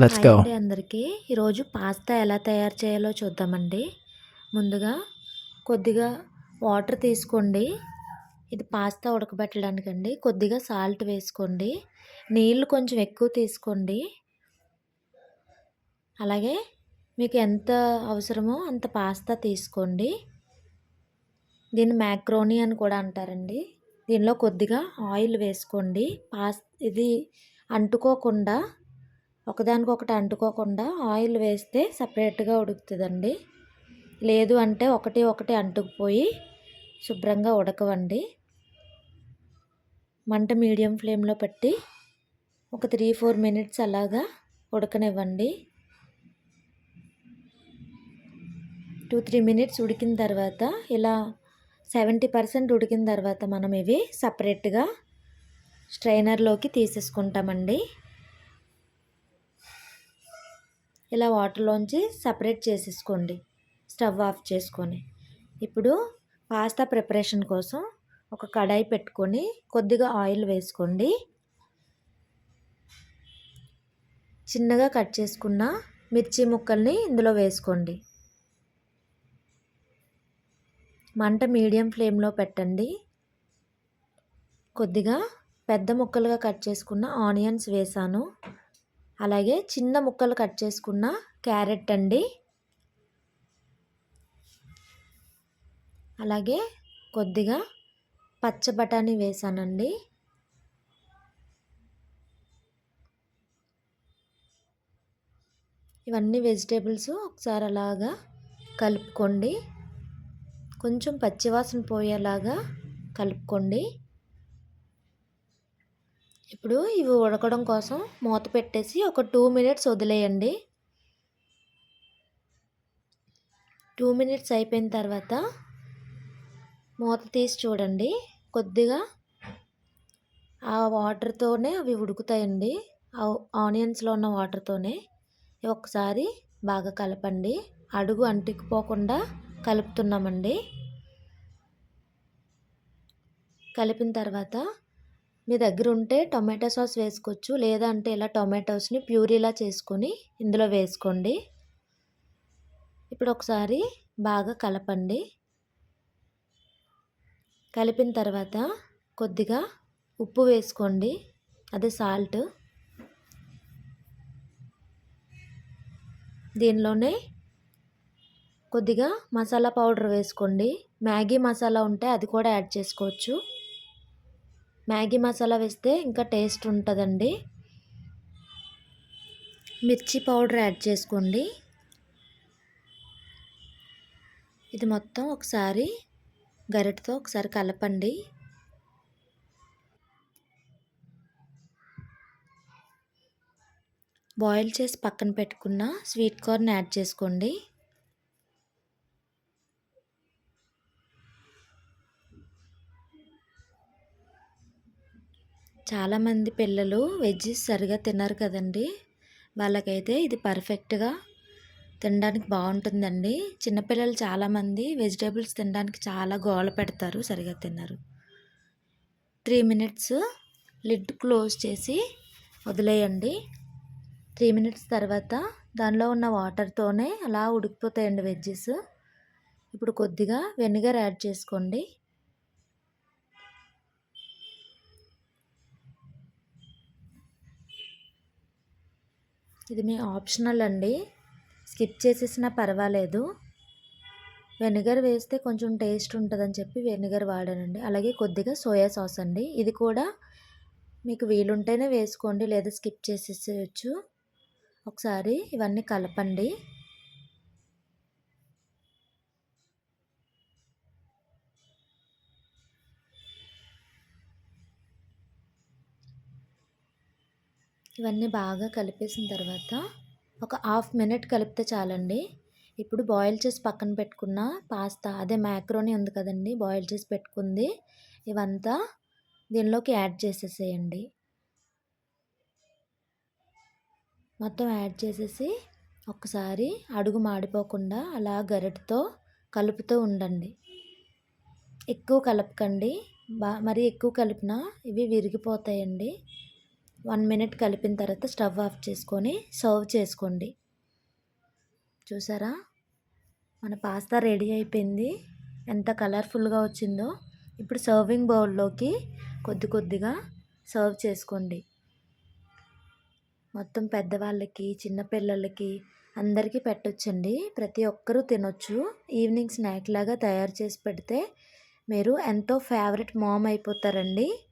Let's hi అండి అందరికీ. ఈరోజు పాస్తా ఎలా తయారు చేయాలో చూద్దామండి. ముందుగా కొద్దిగా వాటర్ తీసుకోండి. ఇది పాస్తా ఉడకబెట్టడానికి అండి కొద్దిగా సాల్ట్ వేసుకోండి. నీళ్ళు కొంచెం ఎక్కువ తీసుకోండి. అలాగే మీకు ఎంత అవసరమో అంత పాస్తా తీసుకోండి. దీన్ని మ్యాక్రోనీ అని కూడా అంటారండి. దీనిలో కొద్దిగా ఆయిల్ వేసుకోండి. పాస్ ఇది అంటుకోకుండా ఒకదానికొకటి అంటుకోకుండా ఆయిల్ వేస్తే సపరేట్గా ఉడుకుతుందండి. లేదు అంటే ఒకటి ఒకటి అంటుకుపోయి శుభ్రంగా ఉడకవండి. మంట మీడియం ఫ్లేమ్లో పెట్టి ఒక త్రీ ఫోర్ మినిట్స్ అలాగా ఉడకనివ్వండి. టూ త్రీ మినిట్స్ ఉడికిన తర్వాత ఇలా సెవెంటీ పర్సెంట్ ఉడికిన తర్వాత మనం ఇవి సపరేట్గా స్ట్రైనర్లోకి తీసేసుకుంటామండి. ఇలా వాటర్లోంచి సపరేట్ చేసేసుకోండి. స్టవ్ ఆఫ్ చేసుకొని. ఇప్పుడు పాస్తా ప్రిపరేషన్ కోసం ఒక కడాయి పెట్టుకొని కొద్దిగా ఆయిల్ వేసుకోండి. చిన్నగా కట్ చేసుకున్న మిర్చి ముక్కల్ని ఇందులో వేసుకోండి. మంట మీడియం ఫ్లేమ్లో పెట్టండి. కొద్దిగా పెద్ద ముక్కలుగా కట్ చేసుకున్న ఆనియన్స్ వేసాను. అలాగే చిన్న ముక్కలు కట్ చేసుకున్న క్యారెట్ అండి. అలాగే కొద్దిగా పచ్చ బఠానీ వేసానండి. ఇవన్నీ వెజిటేబుల్స్ ఒకసారి అలాగా కలుపుకోండి. కొంచెం పచ్చివాసన పోయేలాగా కలుపుకోండి. ఇప్పుడు ఇవి ఉడకడం కోసం మూత పెట్టేసి ఒక టూ మినిట్స్ వదిలేయండి. టూ మినిట్స్ అయిపోయిన తర్వాత మూత తీసి చూడండి. కొద్దిగా ఆ వాటర్తోనే అవి ఉడుకుతాయండి. ఆనియన్స్లో ఉన్న వాటర్తోనే ఒకసారి బాగా కలపండి. అడుగు అంటుకుపోకుండా కలుపుతున్నామండి. కలిపిన తర్వాత మీ దగ్గర ఉంటే టొమాటో సాస్ వేసుకోవచ్చు. లేదంటే ఇలా టొమాటోస్ని ప్యూరీలా చేసుకొని ఇందులో వేసుకోండి. ఇప్పుడు ఒకసారి బాగా కలపండి. కలిపిన తర్వాత కొద్దిగా ఉప్పు వేసుకోండి. అదే సాల్ట్. దీనిలోనే కొద్దిగా మసాలా పౌడర్ వేసుకోండి. మ్యాగీ మసాలా ఉంటే అది కూడా యాడ్ చేసుకోవచ్చు. మ్యాగీ మసాలా వేస్తే ఇంకా టేస్ట్ ఉంటుందండి. మిర్చి పౌడర్ యాడ్ చేసుకోండి. ఇది మొత్తం ఒకసారి గరిటతో ఒకసారి కలపండి. బాయిల్ చేసి పక్కన పెట్టుకున్న స్వీట్ కార్న్ యాడ్ చేసుకోండి. చాలామంది పిల్లలు వెజ్జెస్ సరిగా తినరు కదండి. వాళ్ళకైతే ఇది పర్ఫెక్ట్గా తినడానికి బాగుంటుందండి. చిన్నపిల్లలు చాలామంది వెజిటేబుల్స్ తినడానికి చాలా గోల పెడతారు సరిగా తినరు. త్రీ మినిట్స్ లిడ్ క్లోజ్ చేసి వదిలేయండి. త్రీ మినిట్స్ తర్వాత దానిలో ఉన్న వాటర్తోనే అలా ఉడికిపోతాయండి వెజ్జెస్. ఇప్పుడు కొద్దిగా వెనిగర్ యాడ్ చేసుకోండి. ఇది మీ ఆప్షనల్ అండి. స్కిప్ చేసేసినా పర్వాలేదు. వెనిగర్ వేస్తే కొంచెం టేస్ట్ ఉంటుందని చెప్పి వెనిగర్ వాడానండి. అలాగే కొద్దిగా సోయా సాస్ అండి. ఇది కూడా మీకు వీలుంటేనే వేసుకోండి లేదా స్కిప్ చేసేసేయచ్చు. ఒకసారి ఇవన్నీ కలపండి. ఇవన్నీ బాగా కలిపేసిన తర్వాత ఒక హాఫ్ మినిట్ కలిపితే చాలండి. ఇప్పుడు బాయిల్ చేసి పక్కన పెట్టుకున్న పాస్తా అదే మ్యాక్రోని ఉంది కదండి బాయిల్ చేసి పెట్టుకుంది. ఇవంతా దీనిలోకి యాడ్ చేసేసేయండి. మొత్తం యాడ్ చేసేసి ఒకసారి అడుగు మాడిపోకుండా అలా గరిటతో కలుపుతూ ఉండండి. ఎక్కువ కలపకండి. బా మరి ఎక్కువ కలిపినా ఇవి విరిగిపోతాయండి. వన్ మినిట్ కలిపిన తర్వాత స్టవ్ ఆఫ్ చేసుకొని సర్వ్ చేసుకోండి. చూసారా? మన పాస్తా రెడీ అయిపోయింది. ఎంత కలర్ఫుల్గా వచ్చిందో. ఇప్పుడు సర్వింగ్ బౌల్లోకి కొద్ది కొద్దిగా సర్వ్ చేసుకోండి. మొత్తం పెద్దవాళ్ళకి చిన్నపిల్లలకి అందరికీ పెట్టొచ్చండి. ప్రతి ఒక్కరూ తినొచ్చు. ఈవినింగ్ స్నాక్ లాగా తయారు చేసి పెడితే మీరు ఎంతో ఫేవరెట్ మామ్ అయిపోతారండి.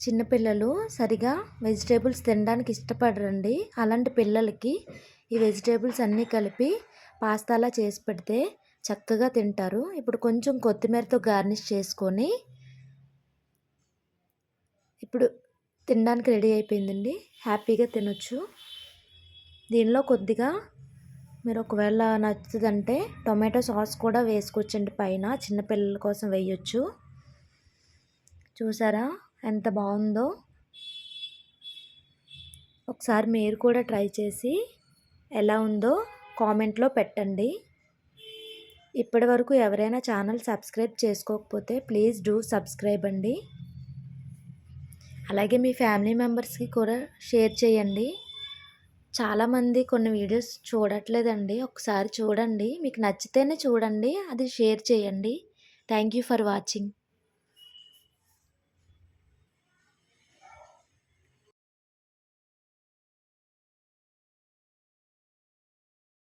చిన్నపిల్లలు సరిగా వెజిటేబుల్స్ తినడానికి ఇష్టపడరండి. అలాంటి పిల్లలకి ఈ వెజిటేబుల్స్ అన్నీ కలిపి పాస్తాలా చేసి పెడితే చక్కగా తింటారు. ఇప్పుడు కొంచెం కొత్తిమీరతో గార్నిష్ చేసుకొని ఇప్పుడు తినడానికి రెడీ అయిపోయిందండి. హ్యాపీగా తినొచ్చు. దీనిలో కొద్దిగా మీరు ఒకవేళ నచ్చుతుందంటే టొమాటో సాస్ కూడా వేసుకోవచ్చండి పైన. చిన్నపిల్లల కోసం వేయొచ్చు. చూసారా? ఎంత బాగుందో. ఒకసారి మీరు కూడా ట్రై చేసి ఎలా ఉందో కామెంట్లో పెట్టండి. ఇప్పటి వరకు ఎవరైనా ఛానల్ సబ్స్క్రైబ్ చేసుకోకపోతే ప్లీజ్ డూ సబ్స్క్రైబ్ అండి. అలాగే మీ ఫ్యామిలీ మెంబర్స్కి కూడా షేర్ చేయండి. చాలామంది కొన్ని వీడియోస్ చూడట్లేదండి. ఒకసారి చూడండి. మీకు నచ్చితేనే చూడండి. అది షేర్ చేయండి. Thank you for watching.